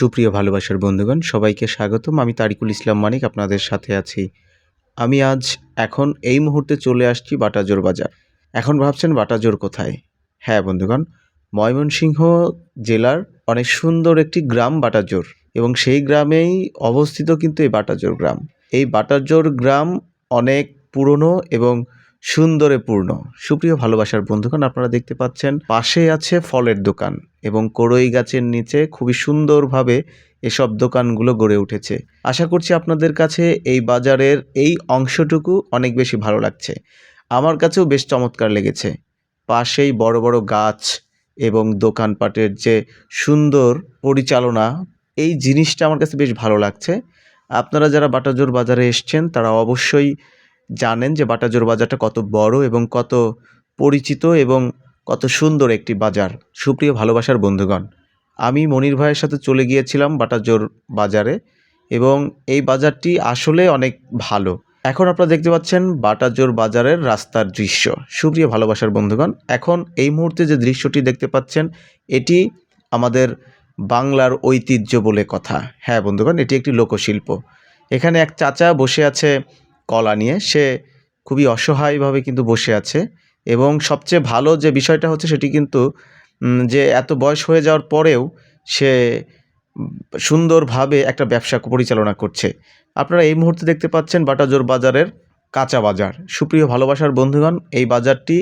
সুপ্রিয় ভালোবাসার বন্ধুগণ, সবাইকে স্বাগতম। আমি তারিকুল ইসলাম মানিক, আপনাদের সাথে আছি। আমি আজ এখন এই মুহূর্তে চলে আসছি বাটাজোর বাজার। এখন ভাবছেন বাটাজোর কোথায়? হ্যাঁ বন্ধুগণ, ময়মনসিংহ জেলার অনেক সুন্দর একটি গ্রাম বাটাজোর এবং সেই গ্রামেই অবস্থিত কিন্তু এই বাটাজোর গ্রাম। এই বাটাজোর গ্রাম অনেক পুরনো এবং সুন্দরে পূর্ণ। সুপ্রিয় ভালোবাসার বন্ধুগণ, আপনারা দেখতে পাচ্ছেন পাশে আছে ফলের দোকান এবং কড়ই গাছের নিচে খুবই সুন্দরভাবে এসব দোকানগুলো গড়ে উঠেছে। আশা করছি আপনাদের কাছে এই বাজারের এই অংশটুকু অনেক বেশি ভালো লাগছে। আমার কাছেও বেশ চমৎকার লেগেছে। পাশেই বড় বড় গাছ এবং দোকানপাটের যে সুন্দর পরিচালনা, এই জিনিসটা আমার কাছে বেশ ভালো লাগছে। আপনারা যারা বাটাজোর বাজারে এসছেন, তারা অবশ্যই জানেন যে বাটাজোর বাজারটা কত বড় এবং কত পরিচিত এবং কত সুন্দর একটি বাজার। সুপ্রিয় ভালোবাসার বন্ধুগণ, আমি মনির ভাইয়ের সাথে চলে গিয়েছিলাম বাটাজোর বাজারে এবং এই বাজারটি আসলে অনেক ভালো। এখন আপনারা দেখতে পাচ্ছেন বাটাজোর বাজারের রাস্তার দৃশ্য। সুপ্রিয় ভালোবাসার বন্ধুগণ, এখন এই মুহূর্তে যে দৃশ্যটি দেখতে পাচ্ছেন, এটি আমাদের বাংলার ঐতিহ্য বলে কথা। হ্যাঁ বন্ধুগণ, এটি একটি লোকশিল্প। এখানে এক চাচা বসে আছে কলা নিয়ে, সে খুবই অসহায়ভাবে কিন্তু বসে আছে। এবং সবচেয়ে ভালো যে বিষয়টা হচ্ছে সেটি কিন্তু যে এত বয়স হয়ে যাওয়ার পরেও সে সুন্দরভাবে একটা ব্যবসা পরিচালনা করছে। আপনারা এই মুহূর্তে দেখতে পাচ্ছেন বাটাজোর বাজারের কাঁচা বাজার। সুপ্রিয় ভালোবাসার বন্ধুগণ, এই বাজারটি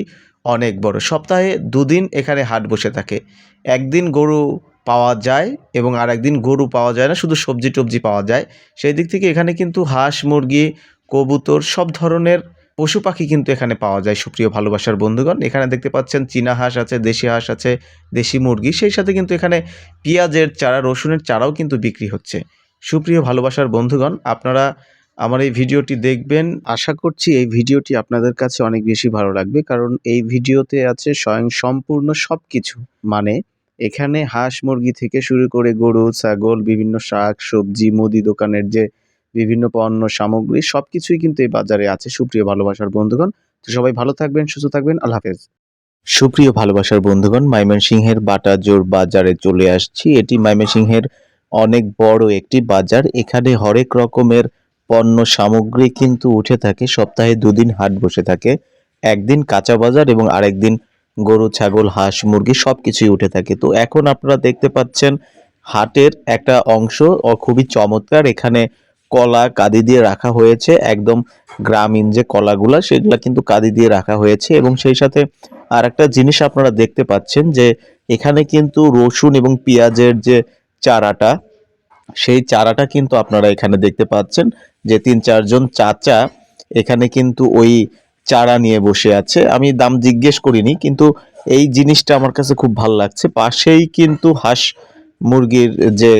অনেক বড়। সপ্তাহে দুদিন এখানে হাট বসে থাকে। একদিন গরু পাওয়া যায় এবং আর একদিন গরু পাওয়া যায় না, শুধু সবজি টবজি পাওয়া যায়। সেই দিক থেকে এখানে কিন্তু হাঁস, মুরগি কবুতর, সব ধরনের পশু পাখি কিন্তু এখানে পাওয়া যায়, সুপ্রিয় ভালোবাসার বন্ধুগণ। এখানে দেখতে পাচ্ছেন চীনা হাঁস আছে, দেশি হাঁস আছে, দেশি মুরগি। সেই সাথে কিন্তু এখানে পেঁয়াজের চারা, রসুনের চারাও কিন্তু বিক্রি হচ্ছে। সুপ্রিয় ভালোবাসার বন্ধুগণ, আপনারা আমার এই ভিডিওটি দেখবেন। আশা করছি এই ভিডিওটি আপনাদের কাছে অনেক বেশি ভালো লাগবে, কারণ এই ভিডিওতে আছে স্বয়ং সম্পূর্ণ সব কিছু মানে এখানে হাঁস মুরগি থেকে শুরু করে গরু, ছাগল, বিভিন্ন শাক, সবজি, মুদি দোকানের যে বিভিন্ন পণ্য সামগ্রী সব কিছুই কিন্তু এই বাজারে আছে। সুপ্রিয় ভালোবাসার বন্ধুগণ, তো সবাই ভালো থাকবেন, সুস্থ থাকবেন, আল্লাহ হাফেজ। সুপ্রিয় ভালোবাসার বন্ধুগণ, ময়মনসিংহের বাটাজোর বাজারে চলে আসছি। এটি ময়মনসিংহের অনেক বড় একটি বাজার। এখানে হরেক রকমের পণ্য সামগ্রী কিন্তু উঠে থাকে। সপ্তাহে দুদিন হাট বসে থাকে। একদিন কাঁচা বাজার এবং আরেকদিন গরু, ছাগল, হাঁস, মুরগি সব কিছুই উঠে থাকে। তো এখন আপনারা দেখতে পাচ্ছেন, হাটের একটা অংশ খুবই চমৎকার। এখানে কলা কাদি দিয়ে রাখা হয়েছে, একদম গ্রামীণ যে কলাগুলা, সেগুলা কিন্তু কাদি দিয়ে রাখা হয়েছে এবং সেই সাথে আর একটা জিনিস আপনারা দেখতে পাচ্ছেন যে এখানে কিন্তু রসুন এবং পেঁয়াজের যে চারাটা, সেই চারাটা কিন্তু আপনারা এখানে দেখতে পাচ্ছেন যে তিন চারজন চাচা এখানে কিন্তু ওই চারা নিয়ে বসে আছে। আমি দাম জিজ্ঞেস করিনি, কিন্তু এই জিনিসটা আমার কাছে খুব ভালো লাগছে। পাশেই কিন্তু হাঁস মুরগির যে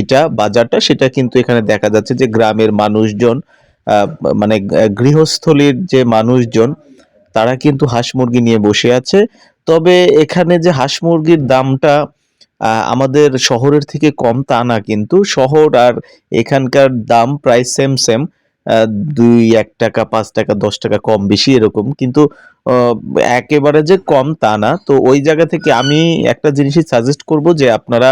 ইটা, বাজারটা, সেটা কিন্তু এখানে দেখা যাচ্ছে যে গ্রামের মানুষজন মানে গৃহস্থলীর যে মানুষজন, তারা কিন্তু হাঁস মুরগি নিয়ে বসে আছে। তবে এখানে যে হাঁস মুরগির দামটা আমাদের শহরের থেকে কম তা না, কিন্তু শহর আর এখানকার দাম প্রায় সেম সেম দুই, এক টাকা, পাঁচ টাকা, দশ টাকা কম বেশি এরকম। কিন্তু একেবারে যে কম তা না। তো ওই জায়গা থেকে আমি একটা জিনিসই সাজেস্ট করব যে আপনারা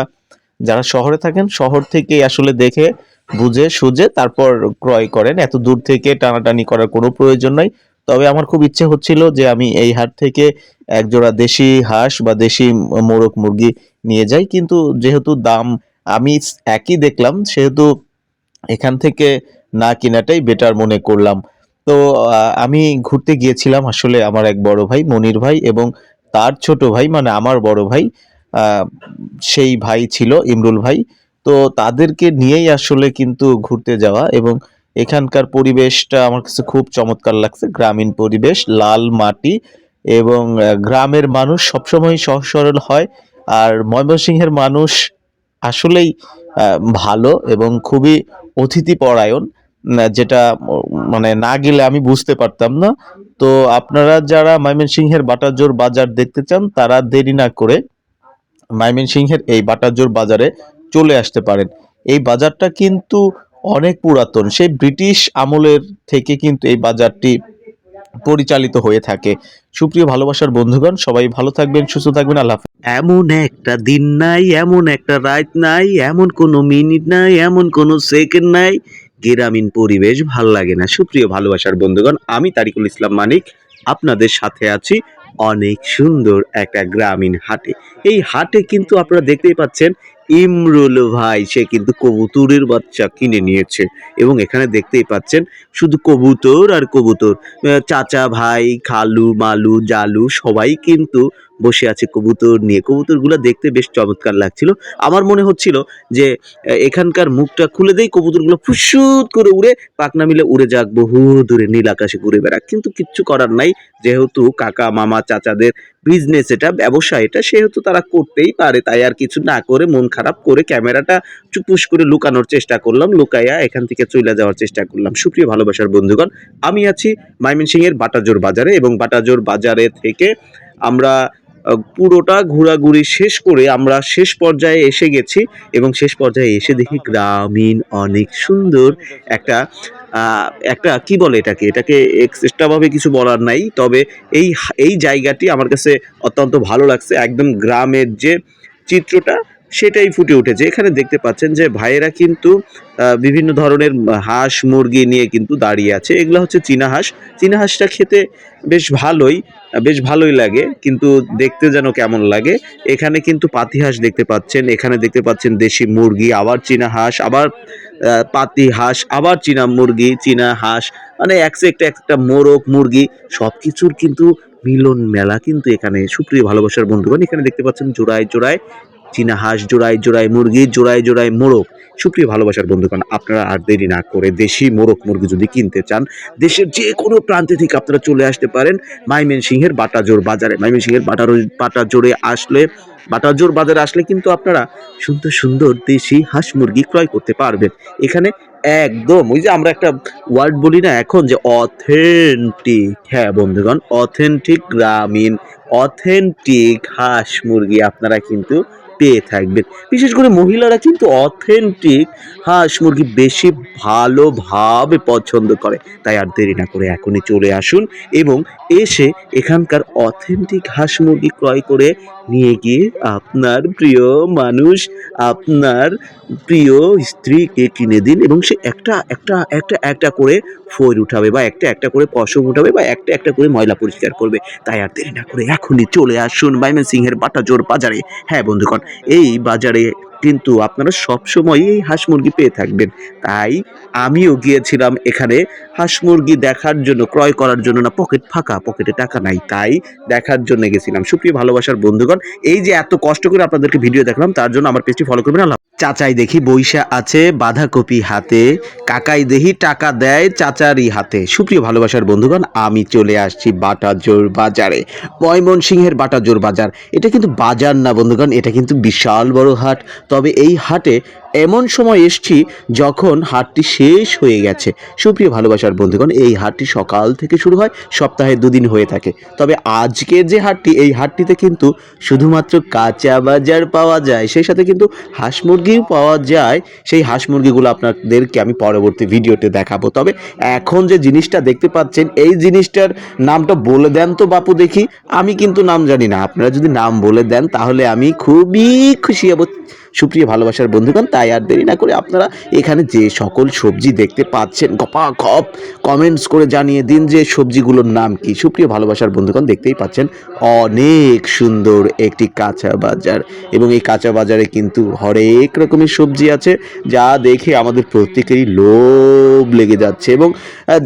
যারা শহরে থাকেন, শহর থেকেই আসলে দেখে, বুঝে, সুঝে, তারপর ক্রয় করেন। এত দূর থেকে টানাটানি করার কোনো প্রয়োজন নাই। তবে আমার খুব ইচ্ছে হচ্ছিল যে আমি এই হাট থেকে এক জোড়া দেশি হাঁস বা দেশি মোরগ মুরগি নিয়ে যাই। কিন্তু যেহেতু দাম আমি একই দেখলাম, সেহেতু এখান থেকে না কেনাটাই বেটার মনে করলাম। তো আমি ঘুরতে গিয়েছিলাম আসলে আমার এক বড় ভাই মনির ভাই এবং তার ছোট ভাই মানে আমার বড় ভাই। সেই ভাই ছিল, ইমরুল ভাই। তো তাদেরকে নিয়েই আসলে কিন্তু ঘুরতে যাওয়া এবং এখানকার পরিবেশটা আমার কাছে খুব চমৎকার লাগছে। গ্রামীণ পরিবেশ, লাল মাটি এবং গ্রামের মানুষ সবসময় সহজ সরল হয় আর ময়মনসিংহের মানুষ আসলেই ভালো এবং খুবই অতিথি পরায়ণ যেটা মানে না গেলে আমি বুঝতে পারতাম না। তো আপনারা যারা ময়মনসিংহের বাটাজোর বাজার দেখতে চান, তারা দেরি না করে ময়মনসিংহের এই বাটাজোর বাজারে চলে আসতে পারেন। এই বাজারটা কিন্তু অনেক পুরাতন। সেই ব্রিটিশ আমলের থেকে কিন্তু এই বাজারটি পরিচালিত হয়ে থাকে। সুপ্রিয় ভালোবাসার বন্ধুগণ, সবাই ভালো থাকবেন, সুস্থ থাকবেন, আল্লাহ এমন একটা দিন নাই, এমন একটা রাত নাই, এমন কোনো মিনিট নাই, এমন কোনো সেকেন্ড নাই। গ্রামীণ পরিবেশ ভালো লাগে না। সুপ্রিয় ভালোবাসার বন্ধুগণ, আমি তারিকুল ইসলাম মানিক, আপনাদের সাথে আছি। অনেক সুন্দর একটা গ্রামীণ হাটে। এই হাটে কিন্তু আপনারা দেখতেই পাচ্ছেন, ইমরুল ভাই, সে কিন্তু কবুতরের বাচ্চা কিনে নিয়েছে এবং এখানে দেখতেই পাচ্ছেন শুধু কবুতর আর কবুতর। চাচা ভাই, খালু, মালু, জালু সবাই কিন্তু বসে আছে কবুতর নিয়ে। কবুতরগুলো দেখতে বেশ চমৎকার লাগছিল। আমার মনে হচ্ছিল যে এখানকার মুখটা খুলে দেই, কবুতরগুলো ফুসুত করে উড়ে পাকনা মিলে উড়ে যাক বহু দূরে, নীল আকাশে ঘুরে বেড়াক। কিন্তু কিচ্ছু করার নাই, যেহেতু কাকা, মামা, চাচাদের বিজনেস এটা, ব্যবসা এটা, সেহেতু তারা করতেই পারে। তাই আর কিছু না করে, মন খারাপ করে ক্যামেরাটা চুপুস করে লুকানোর চেষ্টা করলাম, লুকাইয়া এখান থেকে চলে যাওয়ার চেষ্টা করলাম। সুপ্রিয় ভালোবাসার বন্ধুগণ, আমি আছি ময়মনসিংহের বাটাজোর বাজারে এবং বাটাজোর বাজারে থেকে আমরা পুরোটা ঘোরাঘুরি শেষ করে আমরা শেষ পর্যায়ে এসে গেছি এবং শেষ পর্যায়ে এসে দেখি গ্রামীণ অনেক সুন্দর একটা একটা কি বলে এটাকে? এটাকে এক্সট্রাভাবে কিছু বলার নাই, তবে এই এই জায়গাটি আমার কাছে অত্যন্ত ভালো লাগছে। একদম গ্রামের যে চিত্রটা সেটাই ফুটে উঠেছে। এখানে দেখতে পাচ্ছেন যে ভাইয়েরা কিন্তু বিভিন্ন ধরনের হাঁস, মুরগি নিয়ে কিন্তু দাঁড়িয়ে আছে। এগুলো হচ্ছে চীনা হাঁস। চীনা হাঁসটা খেতে বেশ ভালোই বেশ ভালোই লাগে, কিন্তু দেখতে যেন কেমন লাগে। এখানে কিন্তু পাতি হাঁস দেখতে পাচ্ছেন। এখানে দেখতে পাচ্ছেন দেশি মুরগি, আবার চীনা হাঁস, আবার পাতি হাঁস, আবার চীনা মুরগি, চীনা হাঁস মানে একসে একটা একটা মোরগ, মুরগি সব কিছুর কিন্তু মিলন মেলা কিন্তু এখানে। সুপ্রিয় ভালোবাসার বন্ধুগণ, এখানে দেখতে পাচ্ছেন জোড়ায় জোড়ায় চীনা হাঁস জোড়ায় জোড়ায় মুরগি জোড়ায় জোড়ায় মোরগ। সুপ্রিয় ভালোবাসার বন্ধুগণ, আপনারা আর দেরি না করে দেশি মোরগ মুরগি যদি কিনতে চান, দেশের যে কোনো প্রান্তে থেকে আপনারা চলে আসতে পারেন মাইমেনসিংহের বাটাজোর বাজারে। মাইমেনসিংহের বাটার বাটাজোরে আসলে বাটাজোর বাজারে আসলে কিন্তু আপনারা সুন্দর সুন্দর দেশি হাঁস মুরগি ক্রয় করতে পারবেন। এখানে একদম, ওই যে আমরা একটা ওয়ার্ড বলি না এখন যে অথেন্টিক। হ্যাঁ বন্ধুগণ, অথেন্টিক গ্রামীণ, অথেন্টিক হাঁস মুরগি আপনারা কিন্তু পেয়ে থাকবেন। বিশেষ করে মহিলারা কিন্তু অথেন্টিক হাঁস মুরগি বেশি ভালোভাবে পছন্দ করে। তাই আর দেরি না করে এখনই চলে আসুন এবং এসে এখানকার অথেন্টিক হাঁস মুরগি ক্রয় করে নিয়ে গিয়ে আপনার প্রিয় মানুষ, আপনার প্রিয় স্ত্রীকে কিনে দিন এবং সে একটা একটা একটা একটা করে ফোর উঠাবে বা একটা একটা করে পশম উঠাবে বা একটা একটা করে ময়লা পরিষ্কার করবে। তাই আর দেরি না করে এখনই চলে আসুন। বাইমেন সিংহের বাটাজোর বাজারে। হ্যাঁ বন্ধুগণ এই বাজারে কিন্তু আপনারা সবসময় এই হাঁস মুরগি পেয়ে থাকবেন। তাই আমিও গিয়েছিলাম এখানে। হাঁস মুরগি দেখার জন্য, ক্রয় করার জন্য না, পকেট ফাঁকা, পকেটে টাকা নাই। তাই দেখার জন্য গেছিলাম। সুপ্রিয় ভালোবাসার বন্ধুগণ, এই যে এত কষ্ট করে আপনাদেরকে ভিডিও দেখলাম, তার জন্য আমার পেজটি ফলো করবেন। আল্লাহ চাচাই দেখি বৈশা আছে বাঁধাকপি হাতে, কাকাই দেখি টাকা দেয় চাচারই হাতে। সুপ্রিয় ভালোবাসার বন্ধুগণ, আমি চলে আসছি বাটাজোর বাজারে, ময়মনসিংহের বাটাজোর বাজার। এটা কিন্তু বাজার না বন্ধুগণ, এটা কিন্তু বিশাল বড় হাট। তবে এই হাটে এমন সময় এসছি যখন হাটটি শেষ হয়ে গেছে। সুপ্রিয় ভালোবাসার বন্ধুগণ, এই হাটটি সকাল থেকে শুরু হয়, সপ্তাহে দুদিন হয়ে থাকে। তবে আজকের যে হাটটি, এই হাটটিতে কিন্তু শুধুমাত্র কাঁচা বাজার পাওয়া যায়, সেই সাথে কিন্তু হাঁস মুরগিও পাওয়া যায়। সেই হাঁস মুরগিগুলো আপনাদেরকে আমি পরবর্তী ভিডিওতে দেখাবো। তবে এখন যে জিনিসটা দেখতে পাচ্ছেন, এই জিনিসটার নামটা বলে দেন তো বাপু দেখি। আমি কিন্তু নাম জানি না। আপনারা যদি নাম বলে দেন, তাহলে আমি খুবই খুশি হব। সুপ্রিয় ভালোবাসার বন্ধুগণ, তাই আর দেরি না করে আপনারা এখানে যে সকল সবজি দেখতে পাচ্ছেন, গপা গপ কমেন্টস করে জানিয়ে দিন যে সবজিগুলোর নাম কি। সুপ্রিয় ভালোবাসার বন্ধুগণ, দেখতেই পাচ্ছেন অনেক সুন্দর একটি কাঁচা বাজার। এবং এই কাঁচা বাজারে কিন্তু হরেক রকমের সবজি আছে, যা দেখে আমাদের প্রত্যেকেরই লোভ লেগে যাচ্ছে। এবং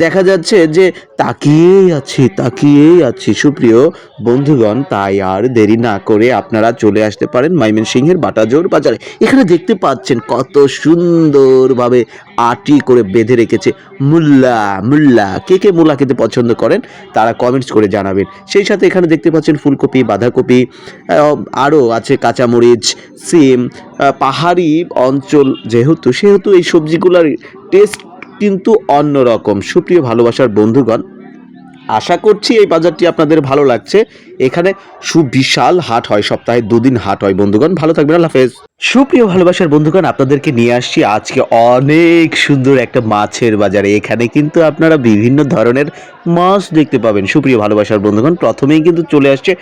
দেখা যাচ্ছে যে তাকিয়েই আছি তাকিয়েই আছি। সুপ্রিয় বন্ধুগণ, তাই আর দেরি না করে আপনারা চলে আসতে পারেন ময়মনসিংহের বাটাজোর বাজারে। এখানে দেখতে পাচ্ছেন কত সুন্দরভাবে আটি করে বেঁধে রেখেছে। মুল্লা মুল্লা, কে কে মূলা খেতে পছন্দ করেন তারা কমেন্টস করে জানাবেন। সেই সাথে এখানে দেখতে পাচ্ছেন ফুলকপি, বাঁধাকপি আরও আছে কাঁচামরিচ, সিম পাহাড়ি অঞ্চল যেহেতু, সেহেতু এই সবজিগুলোর টেস্ট কিন্তু অন্যরকম। সুপ্রিয় ভালোবাসার বন্ধুগণ আশা করছি এই বাজারটি আপনাদের ভালো লাগছে। এখানে সুবিশাল হাট হয়, সপ্তাহে দুদিন হাট হয়। বন্ধুগণ, ভালো থাকবেন, আল্লাহ হাফেজ। সুপ্রিয় ভালোবাসার বন্ধুগণ, আপনাদেরকে নিয়ে আসছি আজকে অনেক সুন্দর একটা মাছের বাজারে। এখানে কিন্তু আপনারা বিভিন্ন ধরনের মাছ দেখতে পাবেন। সুপ্রিয় ভালোবাসার বন্ধুগণ, প্রথমেই কিন্তু চলে আসছে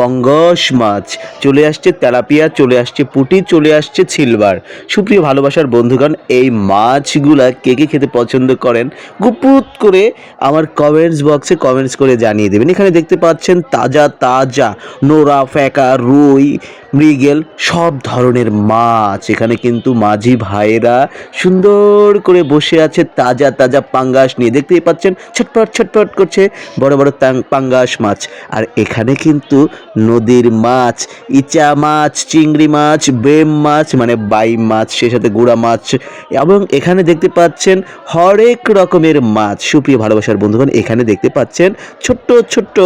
পঙ্গস মাছ, চলে আসছে তেলাপিয়া, চলে আসছে পুটি, চলে আসছে সিলভার। সুপ্রিয় ভালোবাসার বন্ধুগণ, এই মাছগুলা কে কে খেতে পছন্দ করেন গুপুত করে আমার কমেন্টস বক্সে কমেন্টস করে জানিয়ে দেবেন। এখানে দেখতে পাচ্ছেন তাজা তাজা নোরা, ফ্যাকা, রুই, মৃগেল, সব ধরনের মাছ। এখানে কিন্তু মাঝি ভাইয়েরা সুন্দর করে বসে আছে তাজা তাজা পাঙ্গাস নিয়ে। দেখতেই পাচ্ছেন, ছটপট ছটপট করছে বড় বড় পাঙ্গাস মাছ। আর এখানে কিন্তু নদীর মাছ, ইচা মাছ, চিংড়ি মাছ, বেম মাছ মানে বাই মাছ, সেই সাথে গুড়া মাছ এবং এখানে দেখতে পাচ্ছেন হরেক রকমের মাছ। সুপ্রিয় ভালোবাসার বন্ধুগণ, এখানে দেখতে পাচ্ছেন ছোট্ট ছোট্ট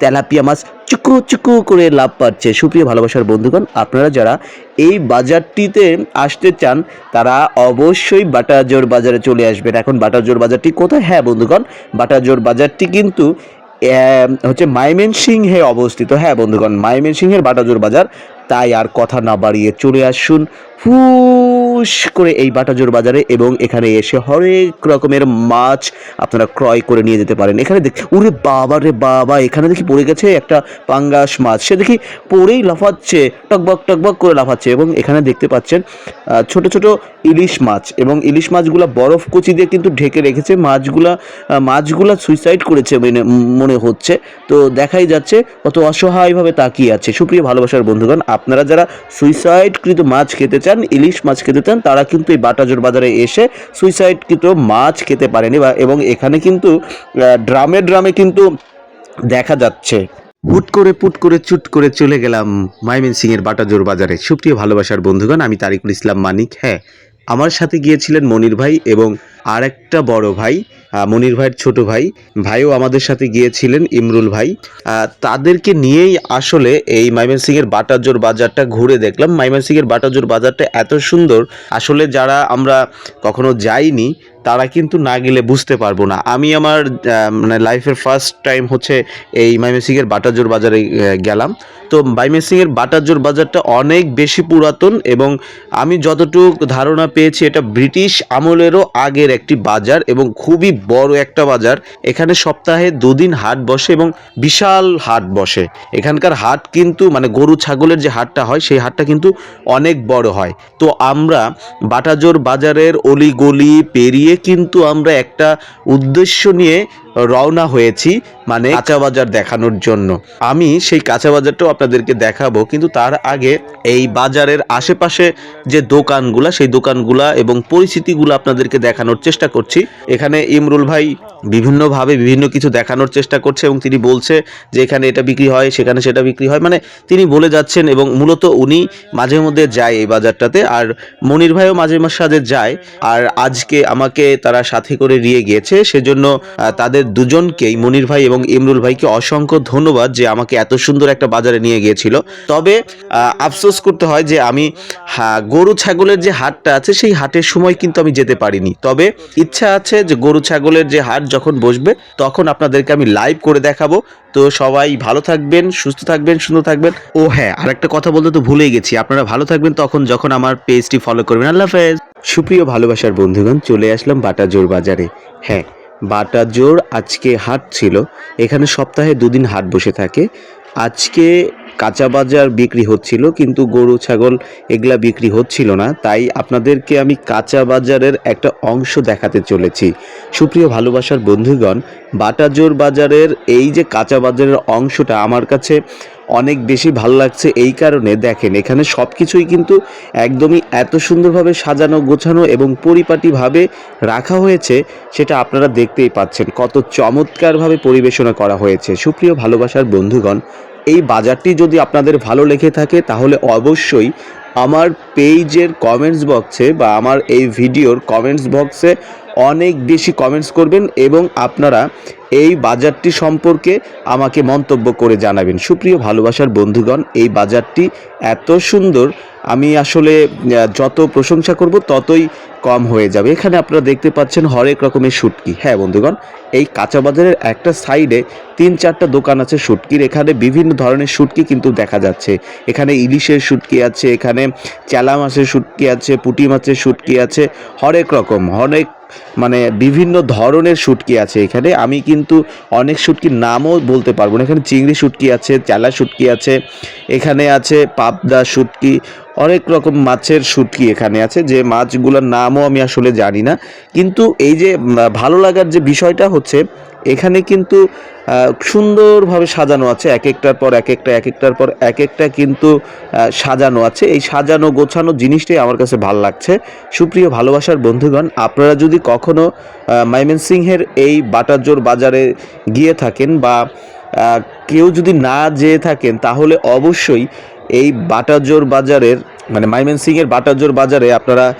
তেলাপিয়া মাছ। চুকু চুকু করে লাভ পাচ্ছে। সুপ্রিয় ভালোবাসার বন্ধুগণ, আপনারা যারা এই বাজারটিতে আসতে চান, তারা অবশ্যই বাটাজোর বাজারে চলে আসবেন। এখন বাটাজোর বাজারটি কোথায়? হ্যাঁ বন্ধুগণ বাটাজোর বাজারটি কিন্তু হচ্ছে মাইমেনসিংহে অবস্থিত। হ্যাঁ বন্ধুগণ, মাইমেনসিংহের বাটাজোর বাজার। তাই আর কথা না বাড়িয়ে চলে আসুন। হুশ করে এই বাটাজোর বাজারে এবং এখানে এসে হরেক রকমের মাছ আপনারা ক্রয় করে নিয়ে যেতে পারেন। এখানে দেখ ওরে বাবা রে বাবা, এখানে দেখি পড়ে গেছে একটা পাঙ্গাস মাছ। সে দেখি পড়েই লাফাচ্ছে, টকবক টকবক করে লাফাচ্ছে এবং এখানে দেখতে পাচ্ছেন ছোট ছোট ইলিশ মাছ এবং ইলিশ মাছগুলা বরফ কুচি দিয়ে কিন্তু ঢেকে রেখেছে। মাছগুলা মাছগুলা সুইসাইড করেছে মনে- মনে হচ্ছে। তো দেখাই যাচ্ছে কত অসহায়ভাবে তাকিয়ে আছে। সুপ্রিয় ভালোবাসার বন্ধুগণ, আপনারা যারা সুইসাইডকৃত মাছ খেতে চান, ইলিশ মাছ খেতে চান তারা কিন্তু এই বাটাজোর বাজারে এসে সুইসাইডকৃত মাছ খেতে পারেনি বা এবং এখানে কিন্তু ড্রামে ড্রামে কিন্তু দেখা যাচ্ছে। হুট করে, পুট করে, চুট করে চলে গেলাম মাইমেন সিং এর বাটাজোর বাজারে। সুপ্রিয় ভালোবাসার বন্ধুগণ, আমি তারিকুল ইসলাম মানিক। হ্যাঁ আমার সাথে গিয়েছিলেন মনির ভাই এবং আর একটা বড় ভাই মনির ভাইয়ের ছোট ভাই, ভাইও আমাদের সাথে গিয়েছিলেন, ইমরুল ভাই। তাদেরকে নিয়েই আসলে এই ময়মনসিংহের বাটাজোর বাজারটা ঘুরে দেখলাম। ময়মনসিংহের বাটাজোর বাজারটা এত সুন্দর। আসলে যারা আমরা কখনো যাইনি তারা কিন্তু না গেলে বুঝতে পারব না। আমি আমার মানে লাইফের ফার্স্ট টাইম হচ্ছে এই ময়মনসিংহের বাটাজোর বাজারে গেলাম। তো ময়মনসিংহের বাটাজোর বাজারটা অনেক বেশি পুরাতন এবং আমি যতটুকু ধারণা পেয়েছি এটা ব্রিটিশ আমলেরও আগের একটি বাজার এবং খুবই বড় একটা বাজার। এখানে সপ্তাহে দুদিন হাট বসে এবং বিশাল হাট বসে। এখানকার হাট কিন্তু মানে গরু ছাগলের যে হাটটা হয়, সেই হাটটা কিন্তু অনেক বড় হয়। তো আমরা বাটাজোর বাজারের অলি গলি পেরিয়ে কিন্তু আমরা একটা উদ্দেশ্য নিয়ে রওনা হয়েছি মানে কাঁচা বাজার দেখানোর জন্য। আমি সেই কাঁচা বাজারটাও আপনাদেরকে দেখাবো কিন্তু তার আগে এই বাজারের আশেপাশে যে দোকানগুলা সেই দোকানগুলা এবং পরিস্থিতিগুলো আপনাদেরকে দেখানোর চেষ্টা করছি। এখানে ইমরুল ভাই বিভিন্নভাবে বিভিন্ন কিছু দেখানোর চেষ্টা করছে এবং তিনি বলছে যে এখানে এটা বিক্রি হয় সেখানে সেটা বিক্রি হয়। মানে তিনি বলে যাচ্ছেন এবং মূলত উনি মাঝে মধ্যে যায় এই বাজারটাতে। আর মনির ভাইও মাঝে মাঝে যায়। আর আজকে আমাকে তারা সাথে করে নিয়ে গিয়েছে সেজন্য আহ, তাদের দুজনকেই, মনির ভাই এবং ইমরুল ভাইকে অসংখ্য ধন্যবাদ যে আমাকে এত সুন্দর একটা বাজারে নিয়ে গিয়েছিল। তবে আফসোস করতে হয় যে আমি হ্যাঁ গরু ছাগলের যে হাটটা আছে, সেই হাটের সময় কিন্তু আমি যেতে পারিনি। তবে ইচ্ছা আছে যে গরু ছাগলের যে হাট যখন বসবে, তখন আপনাদেরকে আমি লাইভ করে দেখাবো। তো সবাই ভালো থাকবেন, সুস্থ থাকবেন, সুন্দর থাকবেন। ও হ্যাঁ আরেকটা কথা বলতে তো ভুলেই গেছি। আপনারা ভালো থাকবেন, তখন যখন আমার পেজটি ফলো করবেন। আল্লাহ হাফেজ। সুপ্রিয় ভালোবাসার বন্ধুগণ, চলে আসলাম বাটাজোর বাজারে। হ্যাঁ বাটাজোর আজকে হাট ছিল। এখানে সপ্তাহে দুদিন হাট বসে থাকে। আজকে কাঁচা বাজার বিক্রি হচ্ছিল, কিন্তু গরু, ছাগল এগুলা বিক্রি হচ্ছিল না। তাই আপনাদেরকে আমি কাঁচা বাজারের একটা অংশ দেখাতে চলেছি। সুপ্রিয় ভালোবাসার বন্ধুগণ বাটাজোর বাজারের এই যে কাঁচা বাজারের অংশটা আমার কাছে অনেক বেশি ভালো লাগছে এই কারণে। দেখেন, এখানে সব কিছুই কিন্তু একদমই এত সুন্দরভাবে সাজানো, গোছানো এবং পরিপাটিভাবে রাখা হয়েছে, সেটা আপনারা দেখতেই পাচ্ছেন। কত চমৎকারভাবে পরিবেশনা করা হয়েছে। সুপ্রিয় ভালোবাসার বন্ধুগণ, এই বাজারটি যদি আপনাদের ভালো লেগে থাকে, তাহলে অবশ্যই আমার পেজের কমেন্টস বক্সে বা আমার এই ভিডিওর কমেন্টস বক্সে অনেক বেশি কমেন্টস করবেন এবং আপনারা এই বাজারটি সম্পর্কে আমাকে মন্তব্য করে জানাবেন। সুপ্রিয় ভালোবাসার বন্ধুগণ, এই বাজারটি এত সুন্দর আমি আসলে যত প্রশংসা করব ততই কম হয়ে যাবে। এখানে আপনারা দেখতে পাচ্ছেন হরেক রকমের শুটকি। হ্যাঁ বন্ধুগণ, এই কাঁচা বাজারের একটা সাইডে তিন চারটা দোকান আছে শুটকির। এখানে বিভিন্ন ধরনের শুটকি কিন্তু দেখা যাচ্ছে। এখানে ইলিশের শুটকি আছে, এখানে চেলা মাছের শুটকি আছে, পুটি মাছের শুটকি আছে, হরেক রকম অনেক মানে বিভিন্ন ধরনের শুটকি আছে এখানে। আমি কিন্তু অনেক শুটকির নামও বলতে পারব না। এখানে চিংড়ি শুটকি আছে, চালা শুটকি আছে, এখানে আছে পাবদা শুটকি, অনেক রকম মাছের শুটকি এখানে আছে, যে মাছগুলোর নামও আমি আসলে জানি না। কিন্তু এই যে ভালো লাগার যে বিষয়টা হচ্ছে এখানে কিন্তু সুন্দরভাবে সাজানো আছে এক একটার পর এক একটা এক একটার পর এক একটা কিন্তু সাজানো আছে। এই সাজানো গোছানো জিনিসটাই আমার কাছে ভালো লাগছে। সুপ্রিয় ভালোবাসার বন্ধুগণ আপনারা যদি কখনও আহ, ময়মনসিংহের এই বাটাজোর বাজারে গিয়ে থাকেন বা কেউ যদি না যেয়ে থাকেন তাহলে অবশ্যই এই বাটাজোর বাজারের মানে মাইমেন ময়মনসিংহের বাটাজোর বাজারে আপনারা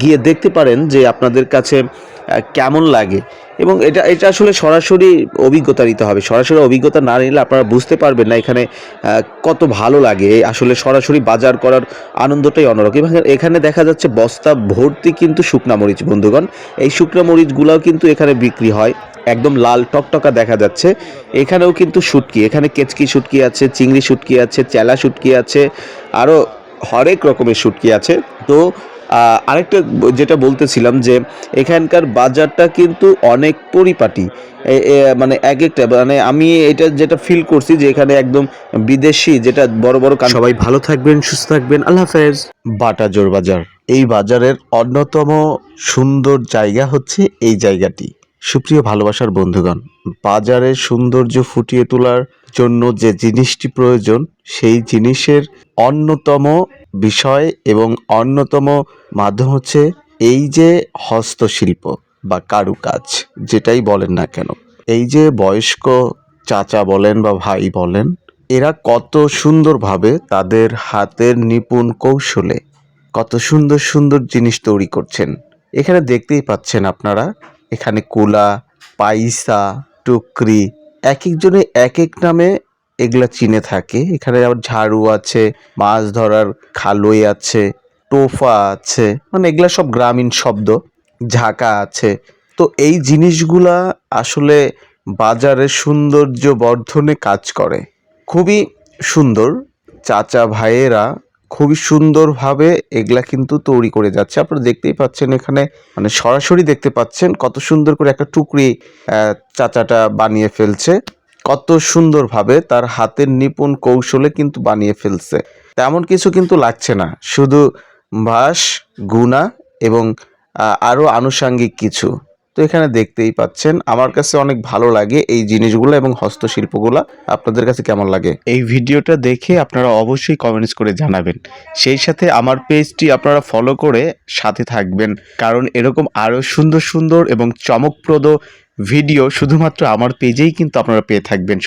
গিয়ে দেখতে পারেন যে আপনাদের কাছে কেমন লাগে? এবং এটা এটা আসলে সরাসরি অভিজ্ঞতা নিতে হবে। সরাসরি অভিজ্ঞতা না নিলে আপনারা বুঝতে পারবেন না এখানে কত ভালো লাগে। আসলে সরাসরি বাজার করার আনন্দটাই অন্যরকম। এবং এখানে দেখা যাচ্ছে বস্তা ভর্তি কিন্তু শুকনা মরিচ, বন্ধুগণ। এই শুকনা মরিচগুলোও কিন্তু এখানে বিক্রি হয়। একদম লাল টকটকা দেখা যাচ্ছে। এখানেও কিন্তু শুটকি। এখানে কেচকি শুটকি আছে, চিংড়ি শুটকি আছে, চেলা শুটকি আছে আরও হরেক রকমের শুটকি আছে। তো আরেকটা যেটা বলতেছিলাম যে এখানকার বাজারটা কিন্তু অনেক পরিপাটি। মানে এক একটা মানে আমি এটা যেটা ফিল করছি যে এখানে একদম বিদেশি যেটা বড় বড় সবাই ভালো থাকবেন সুস্থ থাকবেন আল্লাহ হাফেজ। বাটাজোর বাজার। এই বাজারের অন্যতম সুন্দর জায়গা হচ্ছে এই জায়গাটি। সুপ্রিয় ভালোবাসার বন্ধুগণ বাজারের সৌন্দর্য ফুটিয়ে তোলার জন্য যে জিনিসটি প্রয়োজন, সেই জিনিসের অন্যতম বিষয় এবং অন্যতম মাধ্যম হচ্ছে এই যে হস্তশিল্প বা কারুকাজ, যেটাই বলেন না কেন। এই যে বয়স্ক চাচা বলেন বা ভাই বলেন, এরা কত সুন্দরভাবে তাদের হাতের নিপুণ কৌশলে কত সুন্দর সুন্দর জিনিস তৈরি করছেন। এখানে দেখতেই পাচ্ছেন আপনারা এখানে কুলা, পাইসা, টুকরি এক একজনে এক এক নামে এগুলা চিনে থাকে। এখানে আবার ঝাড়ু আছে, মাছ ধরার খালই আছে, টোফা আছে মানে এগুলা সব গ্রামীণ শব্দ, ঝাঁকা আছে। তো এই জিনিসগুলা আসলে বাজারের সৌন্দর্য বর্ধনে কাজ করে। খুবই সুন্দর। চাচা ভাইয়েরা খুবই সুন্দরভাবে এগুলা কিন্তু তৈরি করে যাচ্ছে। আপনারা দেখতেই পাচ্ছেন এখানে মানে সরাসরি দেখতে পাচ্ছেন কত সুন্দর করে একটা টুকরি চাচাটা বানিয়ে ফেলছে। কত সুন্দরভাবে তার হাতের নিপুণ কৌশলে কিন্তু বানিয়ে ফেলছে। তেমন কিছু কিন্তু লাগছে না শুধু বাঁশ গুণা এবং আহ, আরও আনুষাঙ্গিক কিছু। তো এখানে দেখতেই পাচ্ছেন, আমার কাছে অনেক ভালো লাগে এই জিনিসগুলো এবং হস্তশিল্পগুলো। আপনাদের কাছে কেমন লাগে? এই ভিডিওটা দেখে আপনারা অবশ্যই কমেন্টস করে জানাবেন। সেই সাথে আমার পেজটি আপনারা ফলো করে সাথে থাকবেন। কারণ এরকম আরও সুন্দর সুন্দর এবং চমকপ্রদ ভিডিও শুধুমাত্র আমার পেজেই কিন্তু আপনারা পেয়ে থাকবেন।